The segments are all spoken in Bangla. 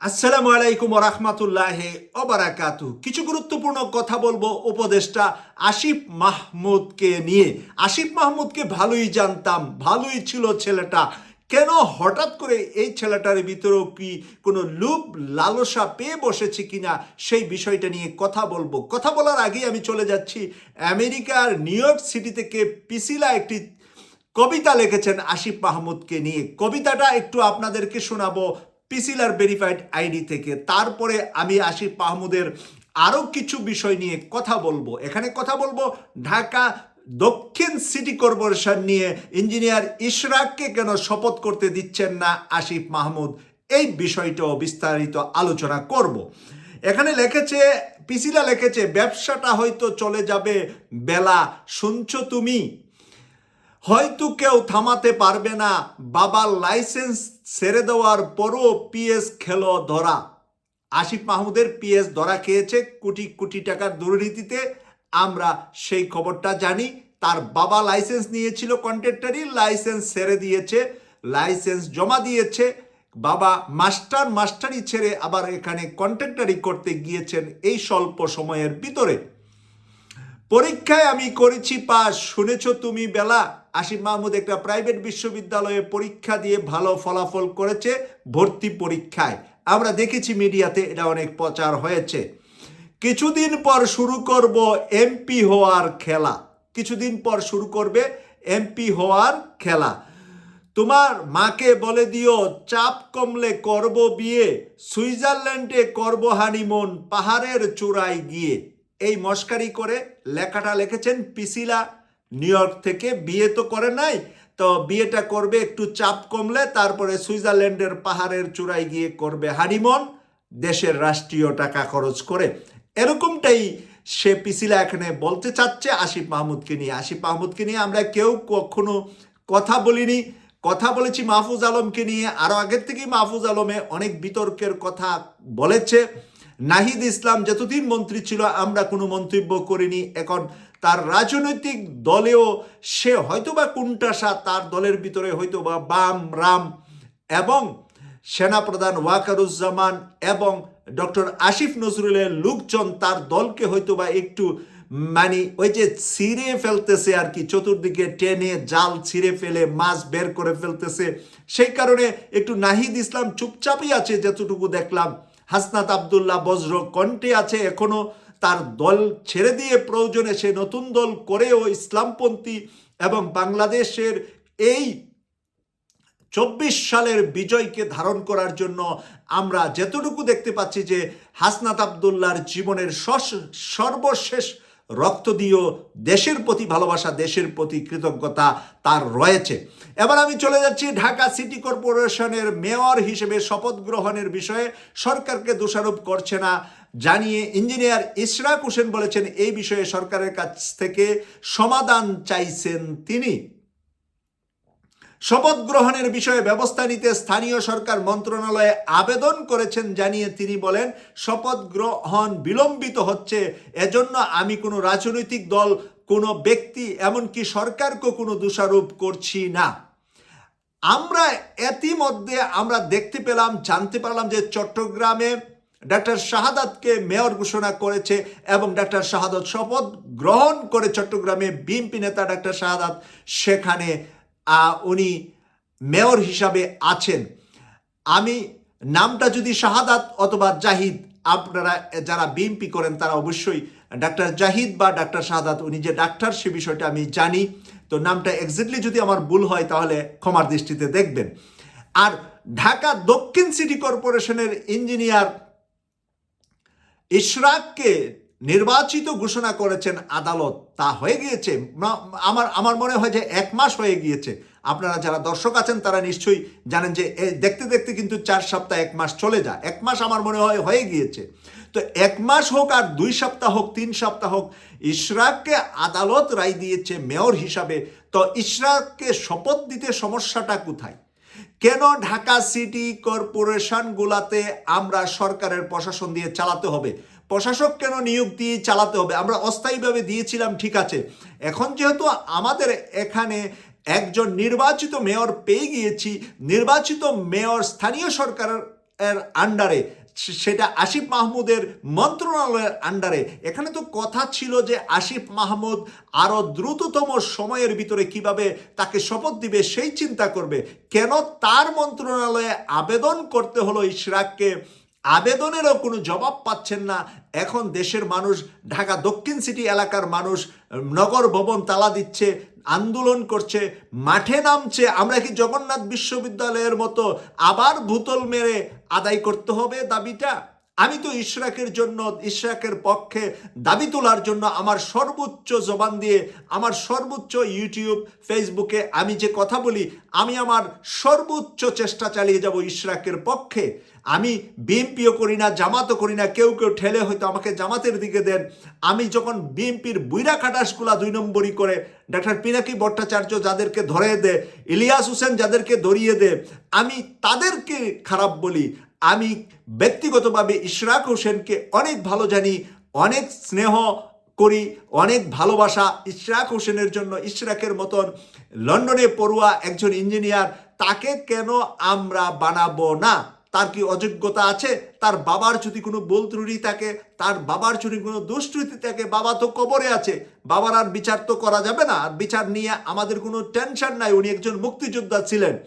আসসালামু আলাইকুম রহমতুল্লাহ ওবারাকাতু কিছু গুরুত্বপূর্ণ কথা বলব উপদেষ্টা আসিফ মাহমুদকে নিয়ে। আসিফ মাহমুদকে ভালোই জানতাম, ভালোই ছিল ছেলেটা। কেন হঠাৎ করে এই ছেলেটার ভিতরেও কি কোনো লুপ, লালসা পেয়ে বসেছে কিনা সেই বিষয়টা নিয়ে কথা বলব। কথা বলার আগেই আমি চলে যাচ্ছি আমেরিকার নিউ ইয়র্ক সিটি থেকে পিসিলা একটি কবিতা লিখেছেন আসিফ মাহমুদকে নিয়ে। কবিতাটা একটু আপনাদেরকে শোনাবো। পিসিলার ভেরিফাইড আইডি থেকে। তারপরে আমি আসিফ মাহমুদের আরও কিছু বিষয় নিয়ে কথা বলব। এখানে কথা বলব ঢাকা দক্ষিণ সিটি কর্পোরেশন নিয়ে। ইঞ্জিনিয়ার ইশরাককে কেন শপথ করতে দিচ্ছেন না আসিফ মাহমুদ? এই বিষয়টাও বিস্তারিত আলোচনা করব। এখানে লিখেছে পিসিলা লিখেছে, ব্যবসাটা হয়তো চলে যাবে বেলা, শুনছ তুমি? হয়তো কেউ থামাতে পারবে না, বাবার লাইসেন্স ছেড়ে দেওয়ার পরও পিএস খেলো ধরা। আসিফ মাহমুদের পিএস ধরা খেয়েছে কোটি কোটি টাকার দুর্নীতিতে। আমরা সেই খবরটা জানি। তার বাবা লাইসেন্স নিয়েছিল কন্ট্রাক্টারি লাইসেন্স ছেড়ে দিয়েছে, লাইসেন্স জমা দিয়েছে। বাবা মাস্টার মাস্টারি ছেড়ে আবার এখানে কন্ট্রাক্টারি করতে গিয়েছেন এই স্বল্প সময়ের ভিতরে। পরীক্ষায় আমি করেছি পাস, শুনেছ তুমি বেলা? আসিফ মাহমুদ একটা প্রাইভেট বিশ্ববিদ্যালয়ে পরীক্ষা দিয়ে ভালো ফলাফল করেছে ভর্তি পরীক্ষায়। আমরা দেখেছি মিডিয়াতে এটা অনেক প্রচার হয়েছে। কিছুদিন পর শুরু করব এমপি হওয়ার খেলা। কিছুদিন পর শুরু করবে এমপি হওয়ার খেলা। তোমার মাকে বলে দিও, চাপ কমলে করব বিয়ে, সুইজারল্যান্ডে করব হানিমুন পাহাড়ের চূড়ায় গিয়ে। এই মস্কারি করে লেখাটা লিখেছেন পিসিলা নিউ ইয়র্ক থেকে বিয়ে তো করে নাই, তো বিয়েটা করবে একটু চাপ কমলে, তারপরে সুইজারল্যান্ডের পাহাড়ের চূড়ায় গিয়ে করবে হানিমন, দেশের রাষ্ট্রীয় টাকা খরচ করে। এরকমটাই সে পিসিলা এখানে বলতে চাচ্ছে আসিফ মাহমুদকে নিয়ে। আসিফ মাহমুদকে নিয়ে আমরা কেউ কখনো কথা বলিনি। কথা বলেছি মাহফুজ আলমকে নিয়ে। আরও আগের থেকেই মাহফুজ আলমে অনেক বিতর্কের কথা বলেছে। নাহিদ ইসলাম যতদিন মন্ত্রী ছিল, আমরা কোনো মন্তব্য করিনি। এখন তার রাজনৈতিক দলেও সে হয়তোবা কোনটাসা তার দলের ভিতরে হয়তোবা বাম, রাম এবং সেনাপ্রধান ওয়াকারুজ্জামান এবং ডক্টর আসিফ নজরুলের লোকজন তার দলকে হয়তোবা একটু মানে ওই যে ছিঁড়ে ফেলতেছে আর কি, চতুর্দিকে টেনে জাল ছিঁড়ে ফেলে মাছ বের করে ফেলতেছে। সেই কারণে একটু নাহিদ ইসলাম চুপচাপই আছে, যতটুকু দেখলাম। হাসনাত আবদুল্লাহ বজ্র কণ্ঠে আছে এখনও। তার দল ছেড়ে দিয়ে প্রয়োজনে সে নতুন দল করেও ইসলামপন্থী এবং বাংলাদেশের এই চব্বিশ সালের বিজয়কে ধারণ করার জন্য আমরা যেতটুকু দেখতে পাচ্ছি যে হাসনাত আবদুল্লার জীবনের সর্বশেষ রক্ত দিয়েও দেশের প্রতি ভালোবাসা, দেশের প্রতি কৃতজ্ঞতা তার রয়েছে। এবার আমি চলে যাচ্ছি ঢাকা সিটি কর্পোরেশনের মেয়র হিসেবে শপথ গ্রহণের বিষয়ে। সরকারকে দোষারোপ করছে না জানিয়ে ইঞ্জিনিয়ার ইশরাক হোসেন বলেছেন, এই বিষয়ে সরকারের কাছ থেকে সমাধান চাইছেন তিনি। শপথ গ্রহণের বিষয়ে ব্যবস্থা নিতে স্থানীয় সরকার মন্ত্রণালয়ে আবেদন করেছেন জানিয়ে তিনি বলেন, শপথ গ্রহণ বিলম্বিত হচ্ছে, এজন্য আমি কোনো রাজনৈতিক দল, কোনো ব্যক্তি, এমনকি সরকারকেও কোনো দোষারোপ করছি না। আমরা ইতিমধ্যে আমরা দেখতে পেলাম, জানতে পারলাম যে চট্টগ্রামে ডাক্তার শাহাদাতকে মেয়র ঘোষণা করেছে এবং ডাক্তার শাহাদত শপথ গ্রহণ করে চট্টগ্রামে বিএনপি নেতা ডাক্তার শাহাদাত সেখানে উনি মেয়র হিসাবে আছেন। আমি নামটা যদি শাহাদাত অথবা জাহিদ আপনারা যারা বিএমপি করেন তারা অবশ্যই ডাক্তার জাহিদ বা ডাক্তার শাহাদাত, উনি যে ডাক্তার, সে বিষয়টা আমি জানি। তো নামটা এক্স্যাক্টলি যদি আমার ভুল হয় তাহলে ক্ষমার দৃষ্টিতে দেখবেন। আর ঢাকা দক্ষিণ সিটি কর্পোরেশনের ইঞ্জিনিয়ার ইশরাককে নির্বাচিত ঘোষণা করেছেন আদালত, তা হয়ে গিয়েছে। আমার আমার মনে হয় যে এক মাস হয়ে গিয়েছে। আপনারা যারা দর্শক আছেন, তারা নিশ্চয়ই জানেন যে দেখতে দেখতে কিন্তু চার সপ্তাহ, এক মাস চলে যায়। এক মাস আমার মনে হয় হয়ে গিয়েছে। তো এক মাস হোক আর দুই সপ্তাহ হোক, তিন সপ্তাহ হোক, ইশরাককে আদালত রায় দিয়েছে মেয়র হিসাবে। তো ইশরাককে শপথ দিতে সমস্যাটা কোথায়? কেন ঢাকা সিটি কর্পোরেশনগুলাতে আমরা সরকারের প্রশাসন দিয়ে চালাতে হবে? প্রশাসক কেন নিয়োগ দিয়ে চালাতে হবে? আমরা অস্থায়ীভাবে দিয়েছিলাম, ঠিক আছে। এখন যেহেতু আমাদের এখানে একজন নির্বাচিত মেয়র পেয়ে গিয়েছি, নির্বাচিত মেয়র স্থানীয় সরকারের আন্ডারে সেটা আসিফ মাহমুদের মন্ত্রণালয়ের আন্ডারে এখানে তো কথা ছিল যে আসিফ মাহমুদ আরও দ্রুততম সময়ের ভিতরে কীভাবে তাকে শপথ দিবে, সেই চিন্তা করবে। কেন তার মন্ত্রণালয়ে আবেদন করতে হলো ইশরাককে? আবেদনেরও কোনো জবাব পাচ্ছেন না। এখন দেশের মানুষ, ঢাকা দক্ষিণ সিটি এলাকার মানুষ, নগর ভবন তালা দিচ্ছে, আন্দোলন করছে, মাঠে নামছে। আমরা কি জগন্নাথ বিশ্ববিদ্যালয়ের মতো আবার ভূতল মেরে আদায় করতে হবে দাবিটা। আমি তো ইশরাকের জন্য, ইশরাকের পক্ষে দাবি তোলার জন্য আমার সর্বোচ্চ জবান দিয়ে, আমার সর্বোচ্চ ইউটিউব, ফেসবুকে আমি যে কথা বলি, আমি আমার সর্বোচ্চ চেষ্টা চালিয়ে যাব ইশরাকের পক্ষে। আমি বিএমপিও করি না, জামাতও করি না, কেউ কেউ ঠেলে হয়তো আমাকে জামাতের দিকে দেন। আমি যখন বিএমপির বুইরা খাটাসগুলা দুই নম্বরই করে, ডাক্তার পিনাকি ভট্টাচার্য যাদেরকে ধরে দে, ইলিয়াস হোসেন যাদেরকে ধরিয়ে দে, আমি তাদেরকে খারাপ বলি। আমি ব্যক্তিগতভাবে ইশরাক হোসেনকে অনেক ভালো জানি, অনেক স্নেহ করি, অনেক ভালোবাসা ইশরাক হোসেনের জন্য, ইশরাকের মতন লন্ডনে পড়ুয়া একজন ইঞ্জিনিয়ার, তাকে কেন আমরা বানাবো না? তার কি অযোগ্যতা আছে? তার বাবার যদি কোনো ভুল ত্রুটি থাকে, তার বাবার যদি কোনো দুষ্কৃতি থাকে, বাবা তো কবরে আছে, বাবার আর বিচার তো করা যাবে না। আর বিচার নিয়ে আমাদের কোনো টেনশন নাই। উনি একজন মুক্তিযোদ্ধা ছিলেন।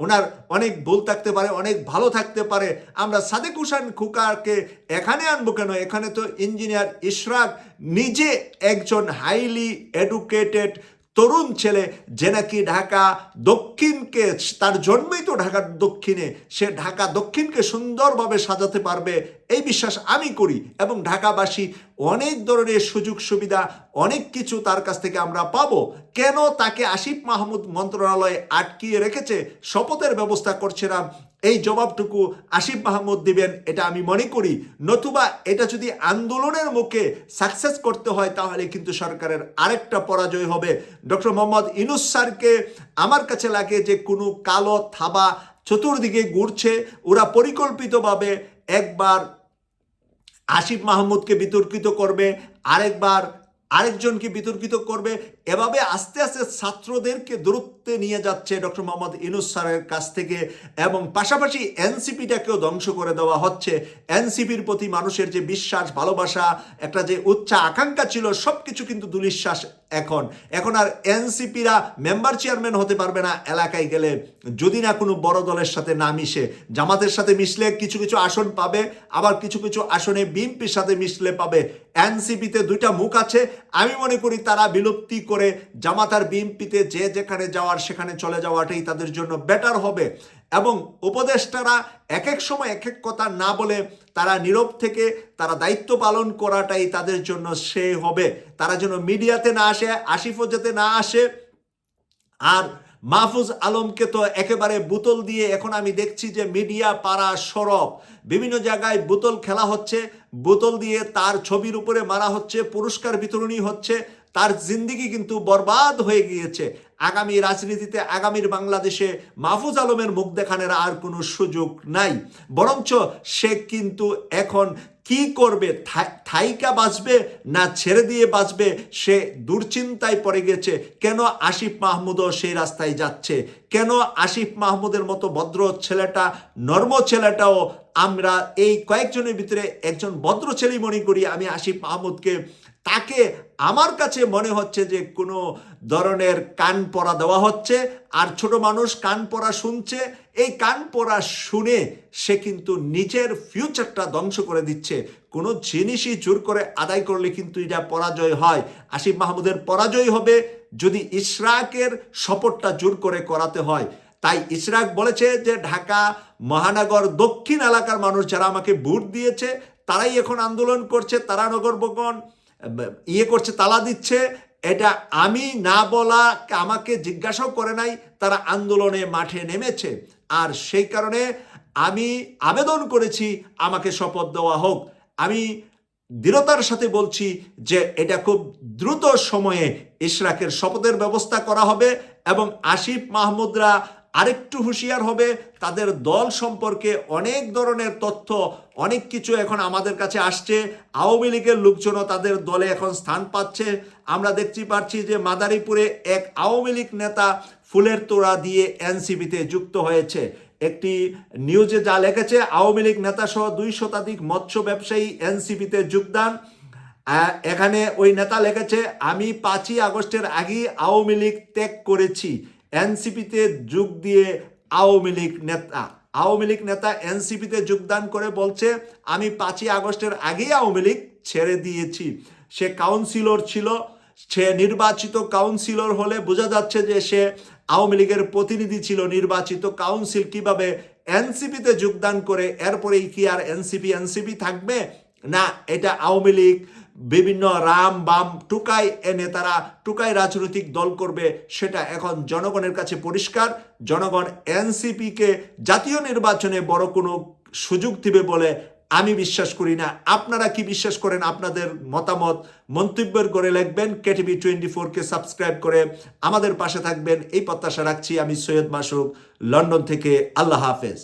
ওনার অনেক ভুল থাকতে পারে, অনেক ভালো থাকতে পারে। আমরা সাদেক হুসান খুকারকে এখানে আনব কেন? এখানে তো ইঞ্জিনিয়ার ইশরাক নিজে একজন হাইলি এডুকেটেড তরুণ ছেলে, যে নাকি ঢাকা দক্ষিণকে, তার জন্মই তো ঢাকার দক্ষিণে, সে ঢাকা দক্ষিণকে সুন্দরভাবে সাজাতে পারবে এই বিশ্বাস আমি করি এবং ঢাকাবাসী অনেক ধরনের সুযোগ সুবিধা, অনেক কিছু তার কাছ থেকে আমরা পাবো। কেন তাকে আসিফ মাহমুদ মন্ত্রণালয়ে আটকিয়ে রেখেছে? শপথের ব্যবস্থা করছে না। এই জবাবটুকু আসিফ মাহমুদ দিবেন, এটা আমি মনে করি। নতুবা এটা যদি আন্দোলনের মুখে সাকসেস করতে হয়, তাহলে কিন্তু সরকারের আরেকটা পরাজয় হবে। ডক্টর মোহাম্মদ ইনুস স্যারকে আমার কাছে লাগে যে, কোনো কালো থাবা চতুর্দিকে ঘুরছে। ওরা পরিকল্পিতভাবে একবার আসিফ মাহমুদকে বিতর্কিত করবে আরেকবার আরেকজনকে বিতর্কিত করবে এভাবে আস্তে আস্তে ছাত্রদেরকে দূরত্বে নিয়ে যাচ্ছে ডক্টর মোহাম্মদ ইনুস স্যারের কাছ থেকে এবং পাশাপাশি এনসিপিটাকেও ধ্বংস করে দেওয়া হচ্ছে। এনসিপির প্রতি মানুষের যে বিশ্বাস, ভালোবাসা, একটা যে উচ্চা আকাঙ্ক্ষা ছিল সব কিছু কিন্তু দুলিশ্বাস এখন। এখন আর এনসিপিরা মেম্বার চেয়ারম্যান হতে পারবে না এলাকায় গেলে। যদি না কোনো বড় দলের সাথে না মিশে, জামাতের সাথে মিশলে কিছু কিছু আসন পাবে, আবার কিছু কিছু আসনে বিএনপির সাথে মিশলে পাবে। এনসিপিতে দুইটা মুখ আছে। আমি মনে করি তারা বিলুপ্তি করে জামাত আর বিএনপিতে যে যেখানে যাওয়ার, সেখানে চলে যাওয়াটাই তাদের জন্য বেটার হবে। এবং উপদেষ্টারা এক এক সময় এক এক কথা না বলে তারা নীরব থেকে তারা দায়িত্ব পালন করাটাই তাদের জন্য সে হবে। তারা যেন মিডিয়াতে না আসে আসিফও যাতে না আসে। আর মাহফুজ আলমকে তো একেবারে বোতল দিয়ে এখন আমি দেখছি যে মিডিয়া পাড়া সরব। বিভিন্ন জায়গায় বোতল খেলা হচ্ছে, বোতল দিয়ে তার ছবির উপরে মারা হচ্ছে, পুরস্কার বিতরণী হচ্ছে তার জিন্দিগি কিন্তু বরবাদ হয়ে গিয়েছে। আগামী রাজনীতিতে আগামীর বাংলাদেশে মাহফুজ আলমের মুখ দেখানোর আর কোনো সুযোগ নাই। বরঞ্চ সে কিন্তু এখন কি করবে থাইকা বাঁচবে না ছেড়ে দিয়ে বাঁচবে, সে দুশ্চিন্তায় পড়ে গেছে। কেন আসিফ মাহমুদও সেই রাস্তায় যাচ্ছে? কেন আসিফ মাহমুদের মতো ভদ্র ছেলেটা, নর্ম ছেলেটাও আমরা এই কয়েকজনের ভিতরে একজন ভদ্র ছেলেই মনে করি, আমি আসিফ মাহমুদকে তাকে আমার কাছে মনে হচ্ছে যে কোনো ধরনের কান পরা দেওয়া হচ্ছে, আর ছোট মানুষ কান পরা শুনছে। এই কান পরা শুনে সে কিন্তু নিজের ফিউচারটা ধ্বংস করে দিচ্ছে। কোনো জিনিসই জোর করে আদায় করলে কিন্তু এটা পরাজয় হয়। আসিফ মাহমুদের পরাজয় হবে যদি ইশরাকের শপথটা জোর করে করাতে হয়। তাই ইশরাক বলেছে যে, ঢাকা, মহানগর, দক্ষিণ এলাকার মানুষ যারা আমাকে ভোট দিয়েছে, তারাই এখন আন্দোলন করছে। তারা নগর বগন ইয়ে করছে, তালা দিচ্ছে। এটা আমি না বলা, আমাকে জিজ্ঞাসাও করে নাই, তারা আন্দোলনে মাঠে নেমেছে। আর সেই কারণে আমি আবেদন করেছি, আমাকে শপথ দেওয়া হোক। আমি দৃঢ়তার সাথে বলছি যে এটা খুব দ্রুত সময়ে ইশরাকের শপথের ব্যবস্থা করা হবে এবং আসিফ মাহমুদরা আরেকটু হুঁশিয়ার হবে, তাদের দল সম্পর্কে অনেক ধরনের তথ্য, অনেক কিছু এখন আমাদের কাছে আসছে। আওয়ামী লীগের লোকজনও তাদের দলে এখন স্থান পাচ্ছে। আমরা দেখতে পাচ্ছি যে মাদারীপুরে এক আওয়ামী লীগ নেতা ফুলের তোড়া দিয়ে এনসিপিতে যুক্ত হয়েছে। একটি নিউজে যা লেখেছে, আওয়ামী লীগ নেতা সহ দুই শতাধিক মৎস্য ব্যবসায়ী এনসিপিতে যোগদান। এখানে ওই নেতা লেখেছে, আমি পাঁচই আগস্টের আগেই আওয়ামী লীগ ত্যাগ করেছি। এনসিপিতে যোগ দিয়ে আওয়ামী লীগ নেতা। আওয়ামী লীগ নেতা এনসিপিতে যোগদান করে বলছে, আমি পাঁচই আগস্টের আগেই আওয়ামী লীগ ছেড়ে দিয়েছি। সে কাউন্সিলর ছিল, সে নির্বাচিত কাউন্সিলর হলে বোঝা যাচ্ছে যে সে আওয়ামী লীগের প্রতিনিধি ছিল নির্বাচিত কাউন্সিল। কীভাবে এনসিপিতে যোগদান করে, এরপরেই কি আর এনসিপি এনসিপি থাকবে? না, এটা আওয়ামী লীগ বিভিন্ন রাম, বাম, টুকাই এনে তারা টুকাই রাজনৈতিক দল করবে, সেটা এখন জনগণের কাছে পরিষ্কার। জনগণ এনসিপিকে জাতীয় নির্বাচনে বড় কোনো সুযোগ দিবে বলে আমি বিশ্বাস করি না। আপনারা কি বিশ্বাস করেন? আপনাদের মতামত মন্তব্যের করে লিখবেন। কেটিভি টোয়েন্টি ফোরকে সাবস্ক্রাইব করে আমাদের পাশে থাকবেন। এই প্রত্যাশা রাখছি আমি সৈয়দ মাসুক লন্ডন থেকে আল্লাহ হাফেজ।